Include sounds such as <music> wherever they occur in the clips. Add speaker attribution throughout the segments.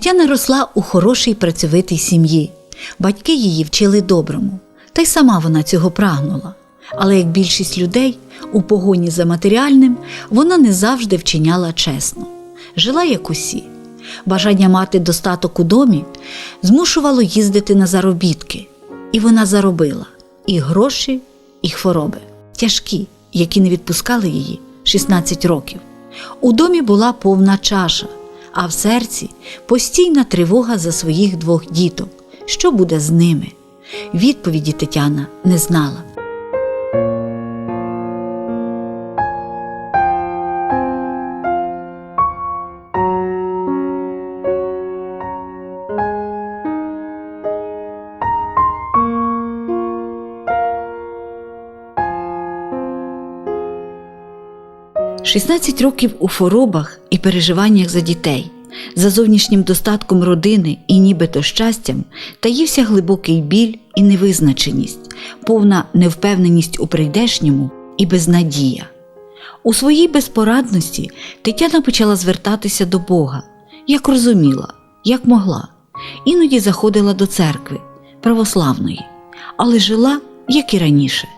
Speaker 1: Тетяна росла у хорошій працьовитій сім'ї. Батьки її вчили доброму, та й сама вона цього прагнула. Але як більшість людей, у погоні за матеріальним вона не завжди вчиняла чесно, жила як усі. Бажання мати достаток у домі змушувало їздити на заробітки, і вона заробила і гроші, і хвороби, тяжкі, які не відпускали її 16 років. У домі була повна чаша, а в серці постійна тривога за своїх двох діток. Що буде з ними? Відповіді Тетяна не знала. – 16 років у хворобах і переживаннях за дітей, за зовнішнім достатком родини і нібито щастям таївся глибокий біль і невизначеність, повна невпевненість у прийдешньому і безнадія. У своїй безпорадності Тетяна почала звертатися до Бога, як розуміла, як могла, іноді заходила до церкви православної, але жила, як і раніше.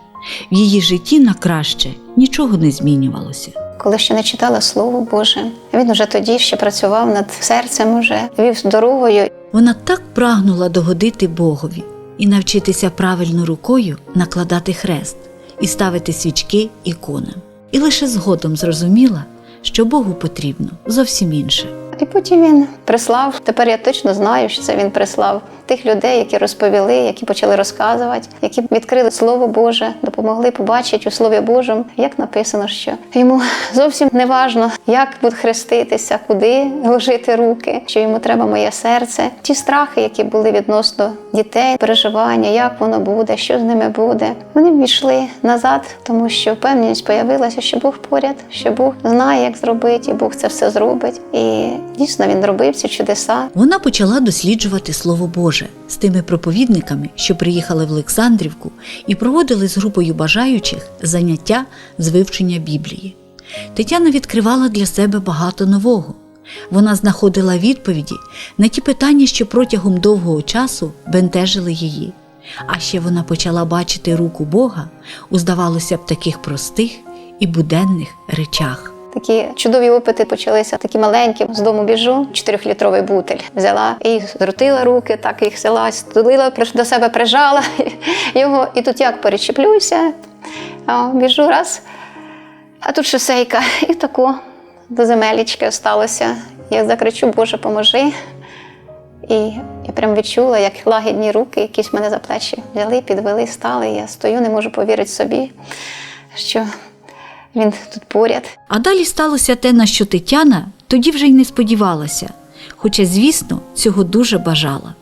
Speaker 1: В її житті на краще нічого не змінювалося.
Speaker 2: Коли ще не читала Слово Боже, він уже тоді ще працював над серцем, уже вів здоровою.
Speaker 1: Вона так прагнула догодити Богові і навчитися правильно рукою накладати хрест і ставити свічки іконам. І лише згодом зрозуміла, що Богу потрібно зовсім інше.
Speaker 2: І потім він прислав. Тепер я точно знаю, що це він прислав тих людей, які розповіли, які почали розказувати, які відкрили Слово Боже, допомогли побачити у Слові Божому, як написано, що йому зовсім не важно, як буде хреститися, куди ложити руки, що йому треба моє серце. Ті страхи, які були відносно дітей, переживання, як воно буде, що з ними буде. Вони війшли назад, тому що впевненість появилася, що Бог поряд, що Бог знає, як зробити, і Бог це все зробить. І дійсно він робив ці чудеса.
Speaker 1: Вона почала досліджувати Слово Боже з тими проповідниками, що приїхали в Олександрівку і проводили з групою бажаючих заняття з вивчення Біблії. Тетяна відкривала для себе багато нового. Вона знаходила відповіді на ті питання, що протягом довгого часу бентежили її. А ще вона почала бачити руку Бога у, здавалося б, таких простих і буденних речах.
Speaker 2: Такі чудові опити почалися, такі маленькі. З дому біжу, 4-літровий бутель взяла і зрутила руки, так їх взяла, стулила, до себе прижала <laughs> його. І тут як перечіплюся, біжу раз, а тут шосейка, <laughs> і тако до земелічки осталося. Я закричу, Боже, поможи. І я прям відчула, як лагідні руки якісь мене за плечі взяли, підвели, стали. Я стою, не можу повірити собі, що він тут поряд.
Speaker 1: А далі сталося те, на що Тетяна тоді вже й не сподівалася, хоча, звісно, цього дуже бажала.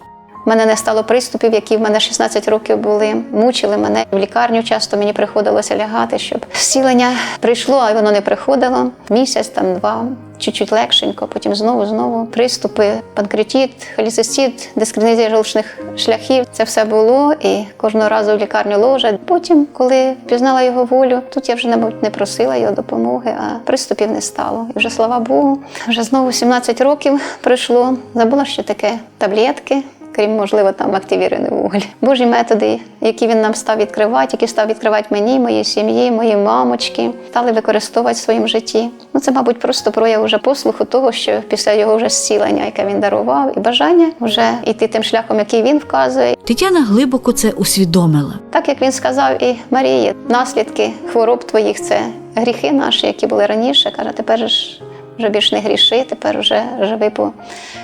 Speaker 2: У мене не стало приступів, які в мене 16 років були. Мучили мене в лікарню. Часто мені приходилося лягати, щоб зцілення прийшло, а воно не приходило. Місяць, там два, чуть-чуть легшенько. Потім знову, знову приступи, панкретит, холецистит, дискринезія жовчних шляхів. Це все було, і кожного разу в лікарню ложать. Потім, коли пізнала його волю, тут я вже мабуть не просила його допомоги, а приступів не стало. І вже слава Богу, вже знову 17 років пройшло. Забула, що таке таблетки крім, можливо, там активірує вуголь. Божі методи, які він нам став відкривати, які став відкривати мені, моїй сім'ї, моїй мамочки, стали використовувати в своєму житті. Ну, це, мабуть, просто прояв уже послуху того, що після його вже зцілення, яке він дарував, і бажання вже йти тим шляхом, який він вказує.
Speaker 1: Тетяна глибоко це усвідомила.
Speaker 2: Так як він сказав і Марії, наслідки хвороб твоїх це гріхи наші, які були раніше. Каже, тепер ж вже більш не гріши, тепер вже живи по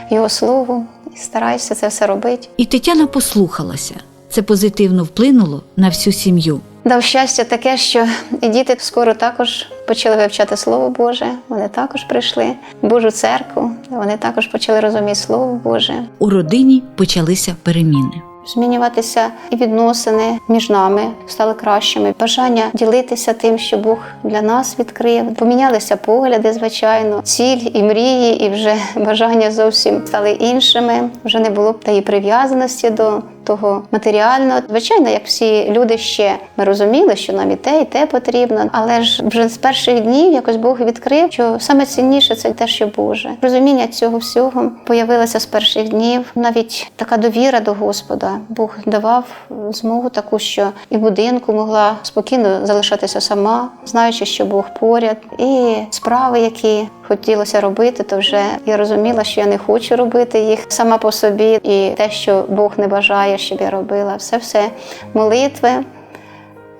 Speaker 2: його слову і старайся це все робити.
Speaker 1: І Тетяна послухалася. Це позитивно вплинуло на всю сім'ю.
Speaker 2: Дав щастя таке, що і діти скоро також почали вивчати Слово Боже. Вони також прийшли в Божу церкву, вони також почали розуміти Слово Боже.
Speaker 1: У родині почалися переміни.
Speaker 2: Змінюватися і відносини між нами стали кращими. Бажання ділитися тим, що Бог для нас відкрив. Помінялися погляди, звичайно, ціль і мрії, і вже <laughs> бажання зовсім стали іншими. Вже не було б тієї прив'язаності до того матеріального. Звичайно, як всі люди ще ми розуміли, що нам і те, і те потрібно. Але ж вже з перших днів якось Бог відкрив, що саме цінніше це те, що Боже. Розуміння цього всього появилося з перших днів. Навіть така довіра до Господа. Бог давав змогу таку, що і будинку могла спокійно залишатися сама, знаючи, що Бог поряд, і справи, які хотілося робити, то вже я розуміла, що я не хочу робити їх сама по собі, і те, що Бог не бажає, щоб я робила, все все молитви.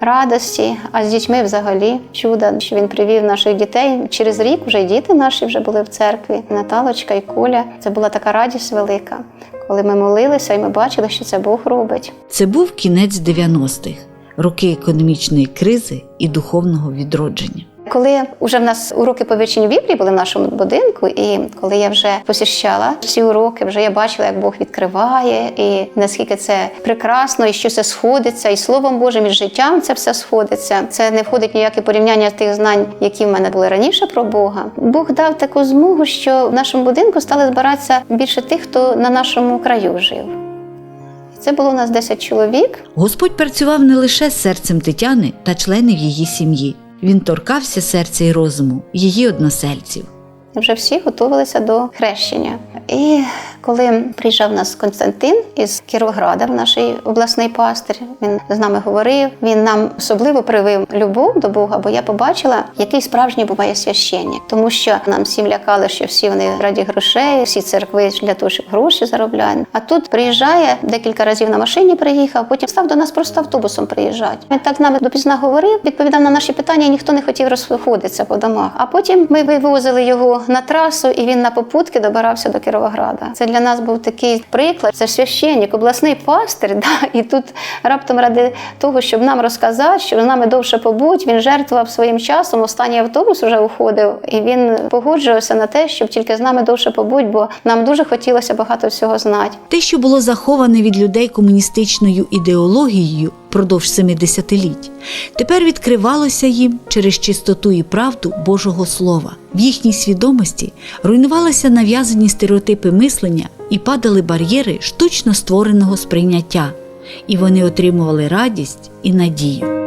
Speaker 2: Радості, а з дітьми взагалі чудо, що він привів наших дітей. Через рік вже діти наші вже були в церкві. Наталочка і Коля. Це була така радість велика, коли ми молилися, і ми бачили, що це Бог робить.
Speaker 1: Це був кінець 90-х, роки економічної кризи і духовного відродження.
Speaker 2: Коли вже в нас уроки по вивченню Біблії були в нашому будинку, і коли я вже посіщала ці уроки, вже я бачила, як Бог відкриває, і наскільки це прекрасно, і що це сходиться, і Словом Божим, і життям це все сходиться. Це не входить ніяке порівняння тих знань, які в мене були раніше про Бога. Бог дав таку змогу, що в нашому будинку стали збиратися більше тих, хто на нашому краю жив. Це було у нас 10 чоловік.
Speaker 1: Господь працював не лише з серцем Тетяни та членів її сім'ї. Він торкався серця і розуму її односельців.
Speaker 2: Вже всі готувалися до хрещення. І коли приїжджав нас Константин із Кіровограда, наш обласний пастир, він з нами говорив. Він нам особливо привив любов до Бога, бо я побачила, який справжній буває священник. Тому що нам всім лякали, що всі вони раді грошей, всі церкви для того, щоб гроші заробляють. А тут приїжджає декілька разів на машині приїхав, потім став до нас просто автобусом приїжджати. Він так з нами допізна говорив, відповідав на наші питання, і ніхто не хотів розходитися по домах. А потім ми вивозили його на трасу, і він на попутки добирався до Кіровограда. Це для нас був такий приклад. Це священник, обласний пастир. <laughs> Да? І тут раптом ради того, щоб нам розказати, щоб з нами довше побути, він жертвував своїм часом. Останній автобус вже уходив, і він погоджувався на те, щоб тільки з нами довше побути, бо нам дуже хотілося багато всього знати.
Speaker 1: Те, що було заховане від людей комуністичною ідеологією впродовж семи десятиліть, тепер відкривалося їм через чистоту і правду Божого Слова. В їхній свідомості руйнувалися нав'язані стереотипи мислення і падали бар'єри штучно створеного сприйняття, і вони отримували радість і надію.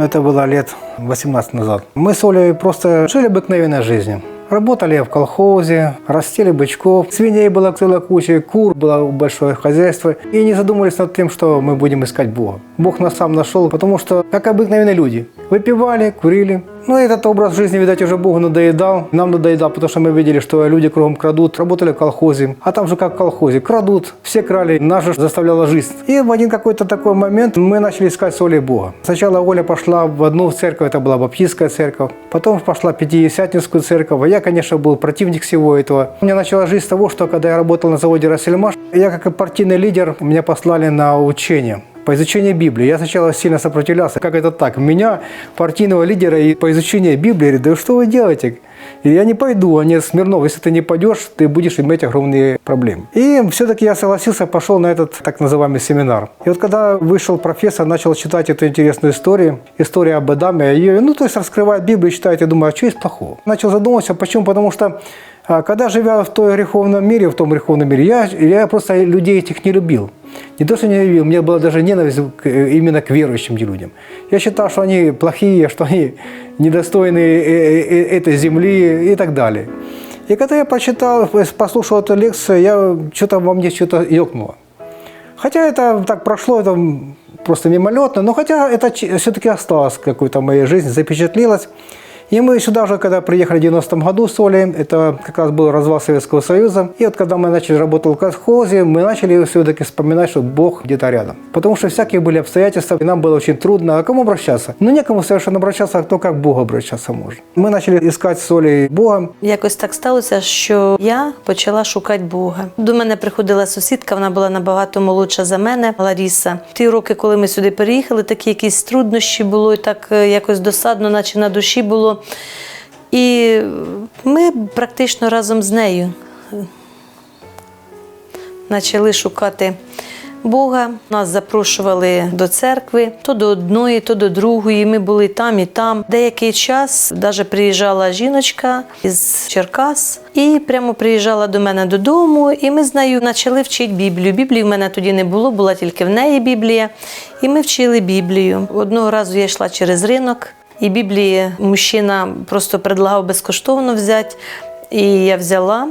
Speaker 3: Это было лет 18 назад. Мы с Олей просто жили обыкновенной жизнью. Работали в колхозе, растили бычков, свиней была целая куча, кур было большое хозяйство. И не задумывались над тем, что мы будем искать Бога. Бог нас сам нашел, потому что, как обыкновенные люди, выпивали, курили. Ну, этот образ жизни, видать, уже Богу надоедал. Нам надоедал, потому что мы видели, что люди кругом крадут. Работали в колхозе. А там же как в колхозе. Крадут, все крали. Нас же заставляла жизнь. И в один какой-то такой момент мы начали искать с Олей Бога. Сначала Оля пошла в одну церковь, это была баптистская церковь. Потом пошла в Пятидесятническую церковь. А я, конечно, был противник всего этого. У меня начала жизнь с того, что когда я работал на заводе «Рассельмаш», я как и партийный лидер, меня послали на учение По изучению Библии. Я сначала сильно сопротивлялся. Как это так? Меня, партийного лидера, и по изучению Библии, да что вы делаете? И я не пойду. Они Смирнов, если ты не пойдешь, ты будешь иметь огромные проблемы. И все-таки я согласился, пошел на этот так называемый семинар. И вот когда вышел профессор, начал читать эту интересную историю, историю об Адаме, ее, ну, то есть раскрывает Библию, читает, я думаю, а что есть плохого? Начал задумываться, почему? Потому что а, когда живя в той греховном мире, в том греховном мире, я, я просто людей этих не любил. Не то, что не любил, у меня была даже ненависть к- именно к верующим людям. Я считал, что они плохие, что они недостойны э- э- этой земли и так далее. И когда я прочитал, послушал эту лекцию, я что-то во мне что-то ёкнуло. Хотя это так прошло, это просто мимолетно, но хотя это все-таки осталось какой-то моей жизни, запечатлелось. И мы сюда уже, когда приехали в 90-м году с Олей, это как раз был развал Советского Союза. И вот когда мы начали работать в колхозе, мы начали все-таки вспоминать, что Бог где-то рядом. Потому что всякие были обстоятельства, и нам было очень трудно. А к кому обращаться? Ну, некому совершенно обращаться, а кто как к Богу обращаться может. Мы начали искать с Олей Бога.
Speaker 4: Якось так сталося, що я почала шукати Бога. До мене приходила сусідка, вона була набагато молодша за мене, Ларіса. Ті роки, коли ми сюди переїхали, такі якісь труднощі було, і так е, якось досадно, наче на душі було. І ми практично разом з нею почали шукати Бога. Нас запрошували до церкви то до одної, то до другої. Ми були там і там. Деякий час навіть приїжджала жіночка із Черкас і прямо приїжджала до мене додому. І ми з нею почали вчити Біблію. Біблії в мене тоді не було, була тільки в неї Біблія. І ми вчили Біблію. Одного разу я йшла через ринок, і Біблії мужчина просто предлагав безкоштовно взяти. І я взяла.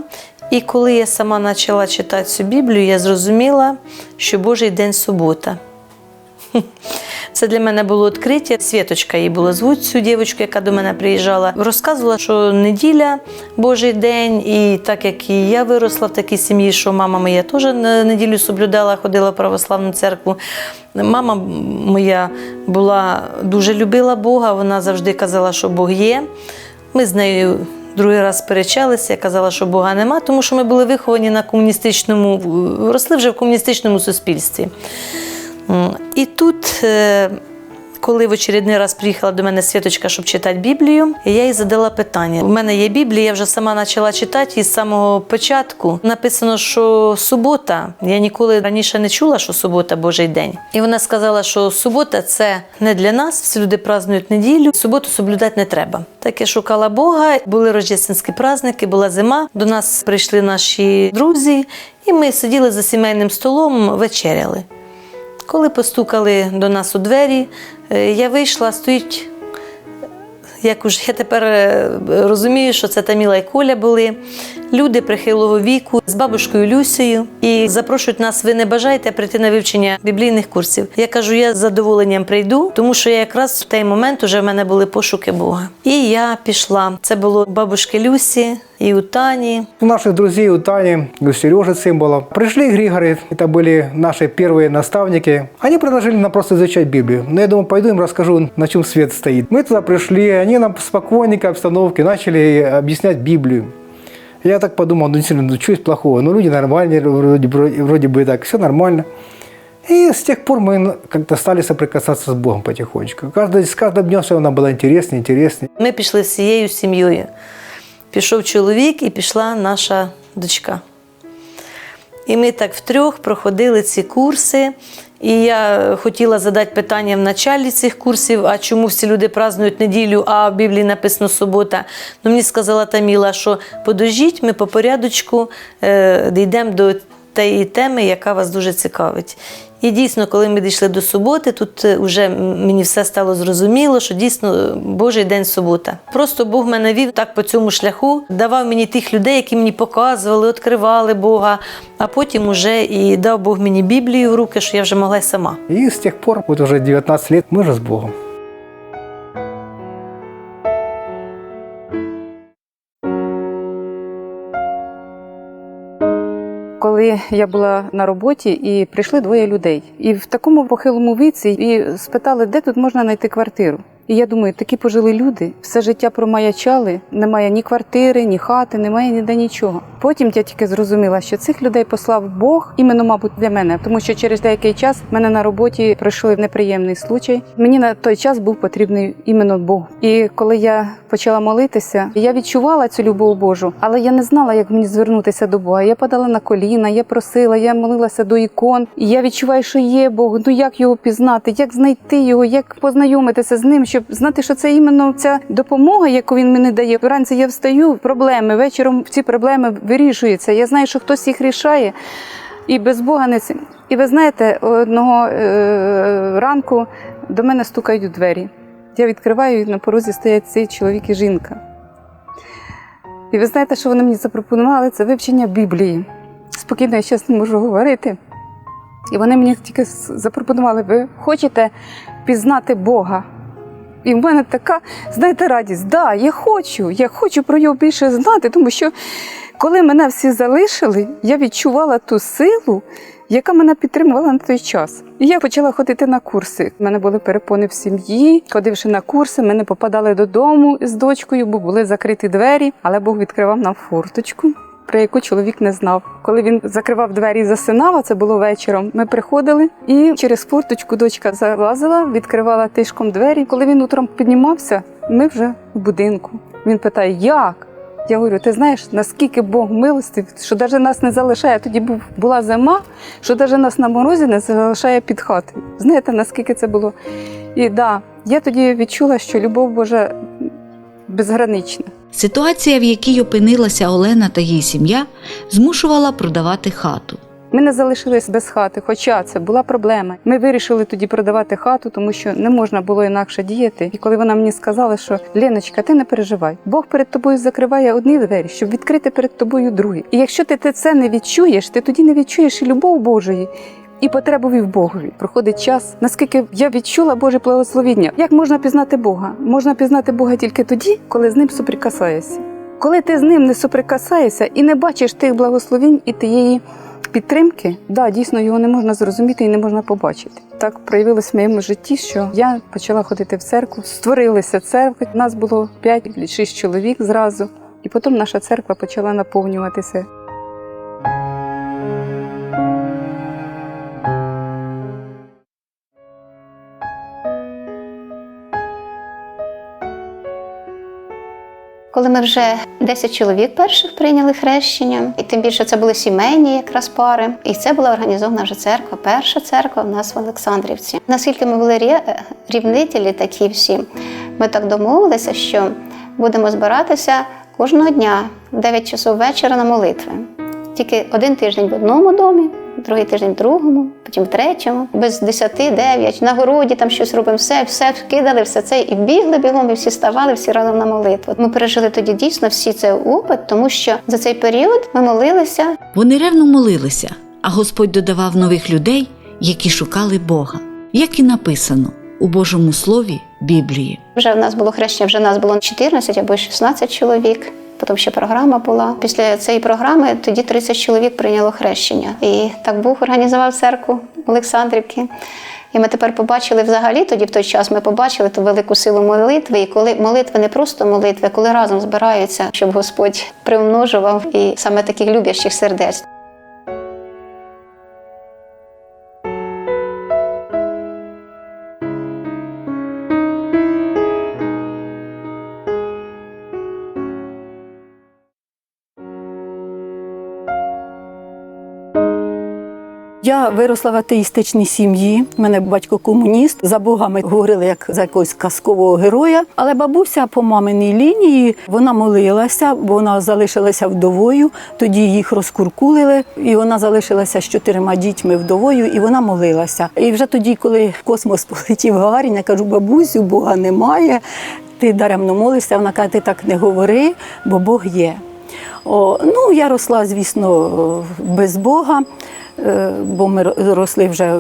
Speaker 4: І коли я сама почала читати цю Біблію, я зрозуміла, що Божий день субота. <laughs> Це для мене було відкриття. Світочка її було звуть цю дівчинку, яка до мене приїжджала. Розказувала, що неділя Божий день, і так як і я виросла в такій сім'ї, що мама моя теж неділю соблюдала, ходила в православну церкву. Мама моя була дуже любила Бога. Вона завжди казала, що Бог є. Ми з нею другий раз сперечалися, я казала, що Бога нема, тому що ми були виховані на комуністичному, росли вже в комуністичному суспільстві. І тут, е, коли в очередний раз приїхала до мене Світочка, щоб читати Біблію, я їй задала питання. У мене є Біблія, я вже сама почала читати, і з самого початку написано, що субота. Я ніколи раніше не чула, що субота Божий день. І вона сказала, що субота це не для нас, всі люди празднують неділю, суботу соблюдати не треба. Так я шукала Бога, були рождественські праздники, була зима. До нас прийшли наші друзі, і ми сиділи за сімейним столом, вечеряли. Коли постукали до нас у двері, е, я вийшла, стоїть. Як уже я тепер е, розумію, що це Таміла і Коля були Люди прихилого віку з бабушкою Люсею і запрошують нас, ви не бажаєте прийти на вивчення біблійних курсів. Я кажу, я з задоволенням прийду, тому що я якраз в той момент вже в мене були пошуки Бога. І я пішла. Це було у бабушки Люсі і у Тані.
Speaker 3: У наших друзей, у Тани, у Сережи Цимбала, пришли Григоры, это были наши первые наставники. Они предложили нам просто изучать Библию. Но я думаю, пойду им расскажу, на чем свет стоит. Мы туда пришли, они нам в спокойненькой обстановке начали объяснять Библию. Я так подумал, ну действительно, ну что есть плохого? Ну люди нормальные, вроде, вроде, вроде бы так, все нормально. И с тех пор мы как-то стали соприкасаться с Богом потихонечку. Каждый, с каждым днем все равно было интереснее, интереснее.
Speaker 4: Ми пішли всією сім'єю. Пішов чоловік і пішла наша дочка. І ми так втрьох проходили ці курси. і я хотіла задати питання в началі цих курсів, а чому всі люди празднують неділю, а в Біблії написано субота. Ну, мені сказала Таміла, що подожіть, ми по порядочку е, дійдемо до тієї теми, яка вас дуже цікавить. І дійсно, коли ми дійшли до суботи, тут вже мені все стало зрозуміло, що дійсно Божий день субота. Просто Бог мене вів так по цьому шляху, давав мені тих людей, які мені показували, відкривали Бога, а потім уже і дав Бог мені Біблію в руки, що я вже могла сама.
Speaker 3: И с тех пор, вот уже 19 лет, мы же с Богом.
Speaker 5: Коли я була на роботі і прийшли двоє людей, і в такому похилому віці і спитали, де тут можна знайти квартиру. І я думаю, такі пожили люди, все життя промаячали, немає ні квартири, ні хати, немає ніде нічого. Потім я тільки зрозуміла, що цих людей послав Бог іменно, мабуть, для мене, тому що через деякий час в мене на роботі пройшов неприємний случай. Мені на той час був потрібний іменно Бог. І коли я почала молитися, я відчувала цю любов Божу, але я не знала, як мені звернутися до Бога. Я падала на коліна, я просила, я молилася до ікон. І я відчуваю, що є Бог. Ну як його пізнати, як знайти його, як познайомитися з ним, щоб знати, що це іменно ця допомога, яку він мені дає. Вранці я встаю, проблеми вечором ці проблеми вирішуються. Я знаю, що хтось їх рішає. І без Бога не ці- І ви знаєте, одного е- ранку до мене стукають у двері. Я відкриваю, і на порозі стоять цей чоловік і жінка. І ви знаєте, що вони мені запропонували? Це вивчення Біблії. Спокійно, я зараз не можу говорити. І вони мені тільки запропонували, ви хочете пізнати Бога. І в мене така, знаєте, радість. Да, я хочу, я хочу про нього більше знати, тому що коли мене всі залишили, я відчувала ту силу, яка мене підтримувала на той час. І я почала ходити на курси. У мене були перепони в сім'ї. Ходивши на курси, ми не попадали додому з дочкою, бо були закриті двері, але Бог відкривав нам форточку. Про яку чоловік не знав. Коли він закривав двері і засинав, а це було вечором. Ми приходили і через форточку дочка залазила, відкривала тишком двері. Коли він утром піднімався, ми вже в будинку. Він питає, як? Я говорю, ти знаєш, наскільки Бог милостив, що навіть нас не залишає. Тоді була зима, що навіть нас на морозі не залишає під хатою. Знаєте, наскільки це було? І да, я тоді відчула, що любов Божа безгранична.
Speaker 1: Ситуація, в якій опинилася Олена та її сім'я, змушувала продавати хату.
Speaker 5: Ми не залишились без хати, хоча це була проблема. Ми вирішили тоді продавати хату, тому що не можна було інакше діяти. І коли вона мені сказала, що Леночка, ти не переживай, Бог перед тобою закриває одні двері, щоб відкрити перед тобою другі. І якщо ти це не відчуєш, ти тоді не відчуєш і любов Божої. І потребу в Богові проходить час. Наскільки я відчула Боже благословіння, як можна пізнати Бога? Можна пізнати Бога тільки тоді, коли з ним соприкасаєшся. Коли ти з ним не соприкасаєшся і не бачиш тих благословінь і тієї підтримки, да, дійсно його не можна зрозуміти і не можна побачити. Так проявилось в моєму житті, що я почала ходити в церкву, створилися церкви. Нас було 5-6 чоловік зразу, і потім наша церква почала наповнюватися.
Speaker 2: Коли ми вже 10 чоловік перших прийняли хрещення, і тим більше це були сімейні якраз пари. І це була організована вже церква, перша церква в нас в Олександрівці. Наскільки ми були рівнителі такі всі, ми так домовилися, що будемо збиратися кожного дня в 9 часов вечора на молитви. Тільки один тиждень в одному домі, другий тиждень в другому, потім в третьому, без 10, 9, на городі там щось робимо, все, все кидали, все це і бігли бігом, і всі ставали, всі разом на молитву. Ми пережили тоді дійсно всі цей опит, тому що за цей період ми молилися
Speaker 1: Вони ревно молилися, а Господь додавав нових людей, які шукали Бога, як і написано у Божому Слові Біблії.
Speaker 2: Вже в нас було хрещення, вже нас було 14 або 16 чоловік. Потім ще програма була. Після цієї програми тоді 30 чоловік прийняло хрещення. І так Бог організував церкву Олександрівки. І ми тепер побачили взагалі, тоді в той час ми побачили ту велику силу молитви. І коли молитви не просто молитви, коли разом збираються, щоб Господь примножував і саме таких любящих сердець.
Speaker 6: Я виросла в атеїстичній сім'ї. Мене батько комуніст. За Бога ми говорили як за якогось казкового героя. Але бабуся по маминій лінії вона молилася, бо вона залишилася вдовою. Тоді їх розкуркулили, і вона залишилася з чотирма дітьми вдовою, і вона молилася. І вже тоді, коли в космос <laughs> полетів Гагарін, я кажу, бабусю, Бога немає. Ти даремно молишся. Вона каже, ти так не говори, бо Бог є. О, ну, я росла, звісно, без Бога, е, бо ми росли вже е,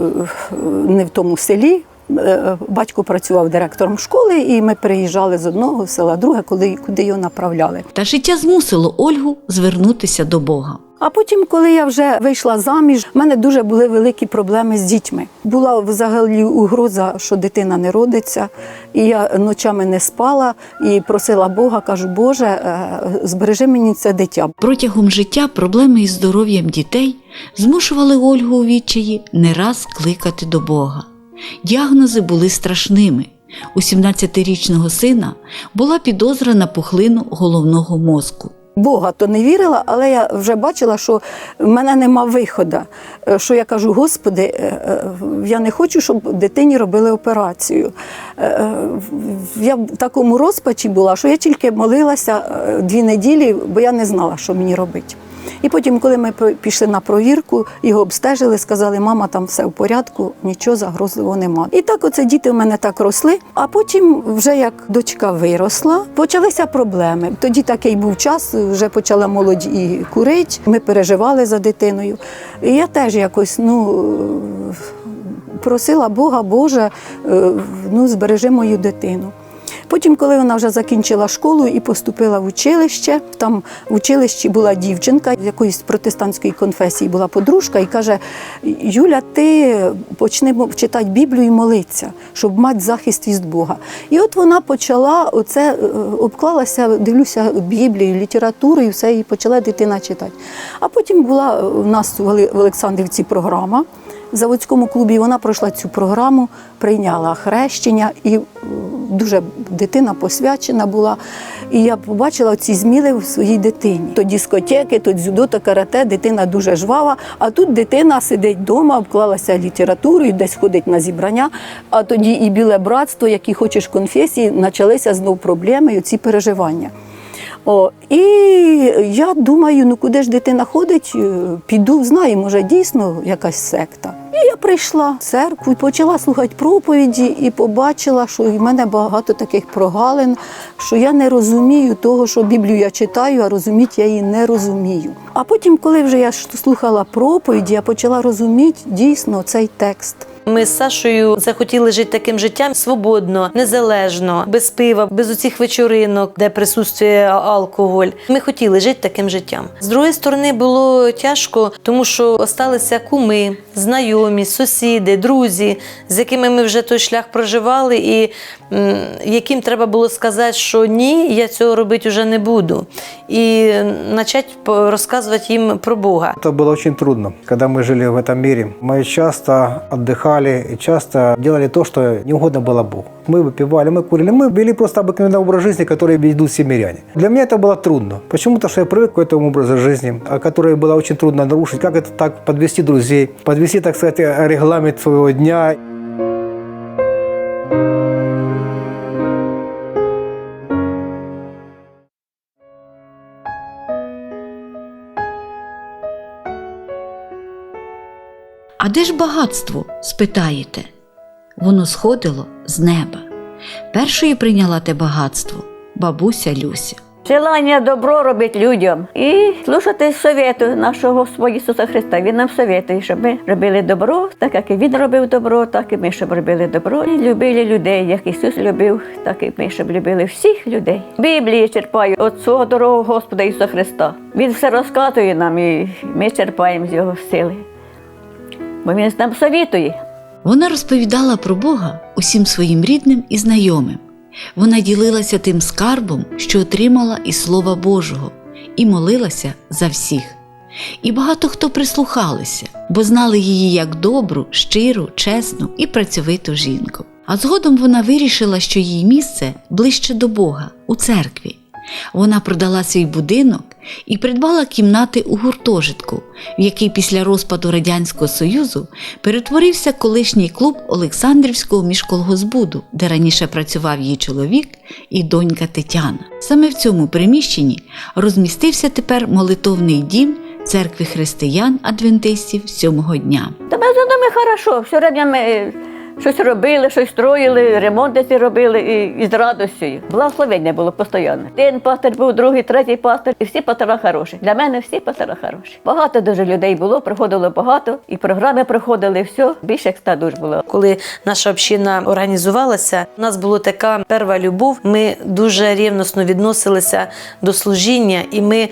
Speaker 6: не в тому селі. Е, Батько працював директором школи, і ми переїжджали з одного села, друге, куди, куди його направляли.
Speaker 1: Та життя змусило Ольгу звернутися до Бога.
Speaker 6: А потім, коли я вже вийшла заміж, в мене дуже були великі проблеми з дітьми. Була взагалі угроза, що дитина не родиться, і я ночами не спала і просила Бога, кажу, Боже, е, збережи мені це дитя.
Speaker 1: Протягом життя проблеми із здоров'ям дітей змушували Ольгу у відчаї не раз кликати до Бога. Діагнози були страшними. У 17-річного сина була підозра на пухлину головного мозку.
Speaker 6: Бога то не вірила, але я вже бачила, що в мене нема виходу. Е, Що я кажу, Господи, е, е, я не хочу, щоб дитині робили операцію. Я в такому розпачі була, що я тільки молилася дві неділі, бо я не знала, що мені робити. І потім, коли ми пішли на провірку, його обстежили, сказали, мама, там все в порядку, нічого загрозливого нема. І так оце діти в мене так росли. А потім, вже як дочка виросла, почалися проблеми. Тоді такий був час, вже почала молодь і курити. Ми переживали за дитиною. І я теж якось, ну. Просила Бога, Боже, ну, збережи мою дитину. Потім, коли вона вже закінчила школу і поступила в училище, там в училищі була дівчинка з якоїсь протестантської конфесії була подружка і каже: Юля, ти почни читати Біблію і молитися, щоб мати захист від Бога. І от вона почала оце, е, обклалася, дивлюся, Біблією, літературою, все, і почала дитина читати. А потім була у нас в Олександрівці програма в заводському клубі. Вона пройшла цю програму, прийняла хрещення і дуже дитина посвячена була. І я побачила ці зміли в своїй дитині. То дискотеки, то дзюдо, то карате, дитина дуже жвава. А тут дитина сидить вдома, вклалася літературою, десь ходить на зібрання. А тоді і біле братство, які хочеш конфесії, почалися знов проблеми, і ці переживання. О, і я думаю, ну куди ж дитина ходить, е, піду, знаю, може дійсно якась секта. І я прийшла в церкву, почала слухати проповіді і побачила, що в мене багато таких прогалин, що я не розумію того, що Біблію я читаю, а розуміти я її не розумію. А потім, коли вже я слухала проповіді, я почала розуміти дійсно цей текст.
Speaker 4: Ми з Сашою захотіли жити таким життям свободно, незалежно, без пива, без оцих вечоринок, де присутствує алкоголь. Ми хотіли жити таким життям. З другої сторони, було тяжко, тому що осталися куми, знайомі, сусіди, друзі, з якими ми вже той шлях проживали, і м, яким треба було сказати, що ні, я цього робити вже не буду. І почати розказувати їм про Бога.
Speaker 3: Это было очень трудно, когда мы жили в этом мире. Мы часто отдыхали и часто делали то, что не угодно было Богу. Мы выпивали, мы курили, мы вели просто обыкновенный образ жизни, который ведут все миряне. Для меня это было трудно. Почему-то, что я привык к этому образу жизни, а который было очень трудно нарушить. Как это так подвести друзей, подвести, так сказать, регламент своего дня.
Speaker 1: А де ж багатство? спитаєте. Воно сходило з неба. Першою прийняла те багатство бабуся Люся.
Speaker 7: Желання добро робити людям і слухати совету нашого Господа Ісуса Христа. Він нам советує, щоб ми робили добро, так як і Він робив добро, так і ми щоб робили добро. І любили людей, як Ісус любив, так і ми щоб любили всіх людей. Біблії черпаю від свого дорогого Господа Ісуса Христа. Він все розказує нам, і ми черпаємо з його сили. Бо він нам совітує.
Speaker 1: Вона розповідала про Бога усім своїм рідним і знайомим. Вона ділилася тим скарбом, що отримала із Слова Божого, і молилася за всіх. І багато хто прислухалися, бо знали її як добру, щиру, чесну і працьовиту жінку. А згодом вона вирішила, що її місце ближче до Бога у церкві. Вона продала свій будинок і придбала кімнати у гуртожитку, в який після розпаду Радянського Союзу перетворився колишній клуб Олександрівського міжколгозбуду, де раніше працював її чоловік і донька Тетяна. Саме в цьому приміщенні розмістився тепер молитовний дім церкви християн-адвентистів сьомого дня.
Speaker 7: Та ми нами хорошо, все время ми щось робили, щось строїли, ремонти робили і, і з радістю. Благословення було постійно. Один пастир був, другий, третій пастир, і всі пастора хороші. Для мене всі пастора хороші. Багато дуже людей було, приходило багато, і програми приходили, все, більше як ста душ було.
Speaker 4: Коли наша община організувалася, у нас була така перша любов. Ми дуже рівносно відносилися до служіння, і ми.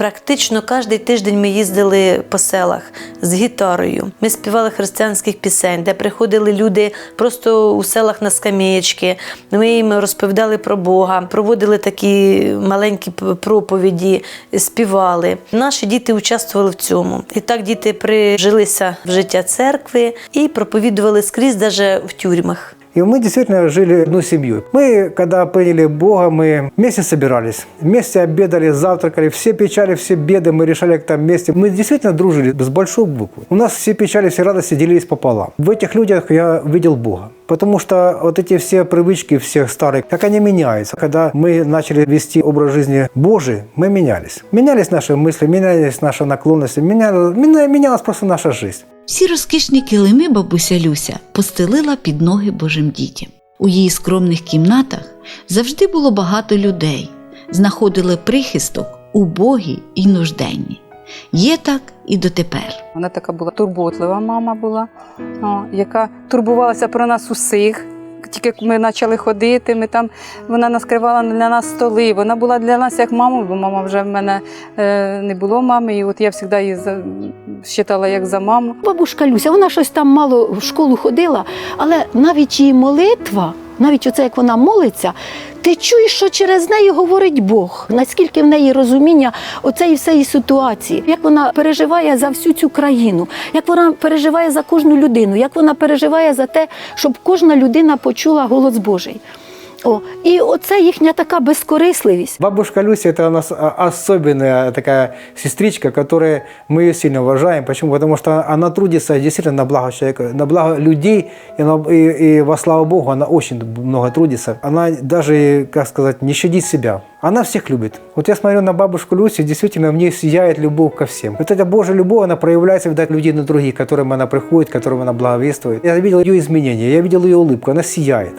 Speaker 4: Практично кожен тиждень ми їздили по селах з гітарою. Ми співали християнських пісень, де приходили люди просто у селах на скам'ячки. Ми їм розповідали про Бога, проводили такі маленькі проповіді, співали. Наші діти участвували в цьому. І так діти прижилися в життя церкви і проповідували скрізь, навіть в тюрмах.
Speaker 3: И мы действительно жили одной семьей. Мы, когда приняли Бога, мы вместе собирались, вместе обедали, завтракали, все печали, все беды мы решали там вместе. Мы действительно дружили с большой буквы. У нас все печали, все радости делились пополам. В этих людях я видел Бога. Потому что вот эти все привычки всех старых, как они меняются. Когда мы начали вести образ жизни Божий, мы менялись. Менялись наши мысли, менялись наши наклонности, менялась, менялась просто наша жизнь.
Speaker 1: Всі розкішні килими бабуся Люся постелила під ноги Божим дітям. У її скромних кімнатах завжди було багато людей, знаходили прихисток убогі і нужденні. Є так і дотепер.
Speaker 5: Вона така була турботлива мама була, о, яка турбувалася про нас усіх. Тільки ми почали ходити, ми там, вона наскривала для нас столи. Вона була для нас як мама, бо мама вже в мене е, не було мами. І от я завжди її за, вважала як за маму.
Speaker 6: Бабушка Люся, вона щось там мало в школу ходила, але навіть її молитва, навіть оце як вона молиться, ти чуєш, що через неї говорить Бог. Наскільки в неї розуміння оцеї всієї ситуації, як вона переживає за всю цю країну, як вона переживає за кожну людину, як вона переживає за те, щоб кожна людина почула голос Божий. О, і оце їхня така безкорисливість.
Speaker 3: Бабушка Люся – это у нас а, особенная такая сестричка, которая мы ее сильно уважаем. Почему? Потому что она трудится действительно на благо человека, на благо людей, и, она- и- и во славу Богу она очень много трудится. Она даже, как сказать, не щадит себя. Она всех любит. Вот я смотрю на бабушку Люсю, действительно, в ней сияет любовь ко всем. Вот эта Божья любовь, она проявляется, видать, людей на других, к которым она приходит, которым она благовествует. Я видел ее изменения, я видел ее улыбку, она сияет.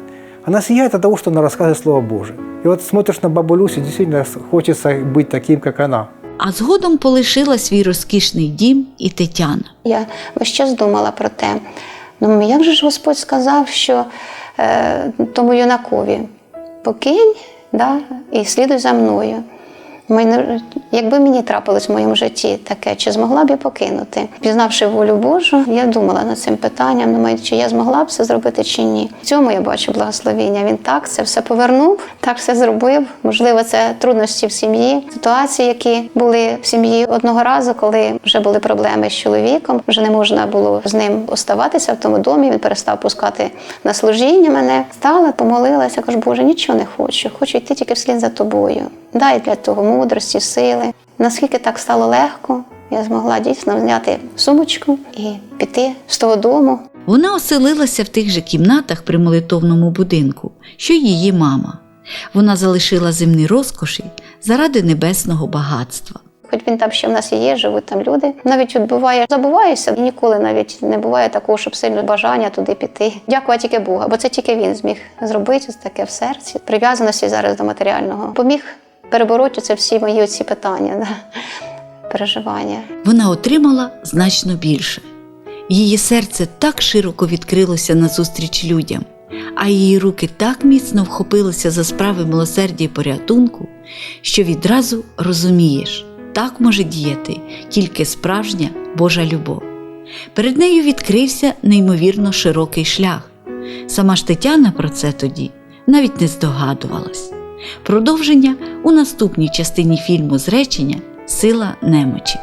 Speaker 3: Она сияет от того, что она рассказывает Слово Божие. И вот смотришь на бабу Люсю, действительно хочется быть таким, как она.
Speaker 1: А згодом полишила свій розкішний дім і Тетяна.
Speaker 2: Я весь час думала про те, ну як же ж Господь сказав, що е, тому юнакові покинь да, і слідуй за мною. Якби мені трапилось в моєму житті таке, чи змогла б я покинути? Пізнавши волю Божу, я думала над цим питанням, думаю, чи я змогла б це зробити чи ні. В цьому я бачу благословіння. Він так це все повернув, так все зробив. Можливо, це трудності в сім'ї, ситуації, які були в сім'ї одного разу, коли вже були проблеми з чоловіком, вже не можна було з ним оставатися в тому домі. Він перестав пускати на служіння мене. Стала, помолилася, кажу, Боже, нічого не хочу. Хочу йти тільки вслід за тобою. Дай для того мудрості, сили. Наскільки так стало легко, я змогла дійсно зняти сумочку і піти з того дому.
Speaker 1: Вона оселилася в тих же кімнатах при молитовному будинку, що й її мама. Вона залишила земні розкоші заради небесного багатства.
Speaker 2: Хоч він там ще в нас і є, живуть там люди. Навіть от буває, забуваєшся, і ніколи навіть не буває такого, щоб сильно бажання туди піти. Дякувати тільки Бога, бо це тільки він зміг зробити таке в серці, прив'язаності зараз до матеріального. Поміг перебороти це всі мої оці питання, да, переживання.
Speaker 1: Вона отримала значно більше. Її серце так широко відкрилося назустріч людям, а її руки так міцно вхопилися за справи милосердя і порятунку, що відразу розумієш, так може діяти тільки справжня Божа любов. Перед нею відкрився неймовірно широкий шлях. Сама ж Тетяна про це тоді навіть не здогадувалась. Продовження у наступній частині фільму Зречення Сила немочі.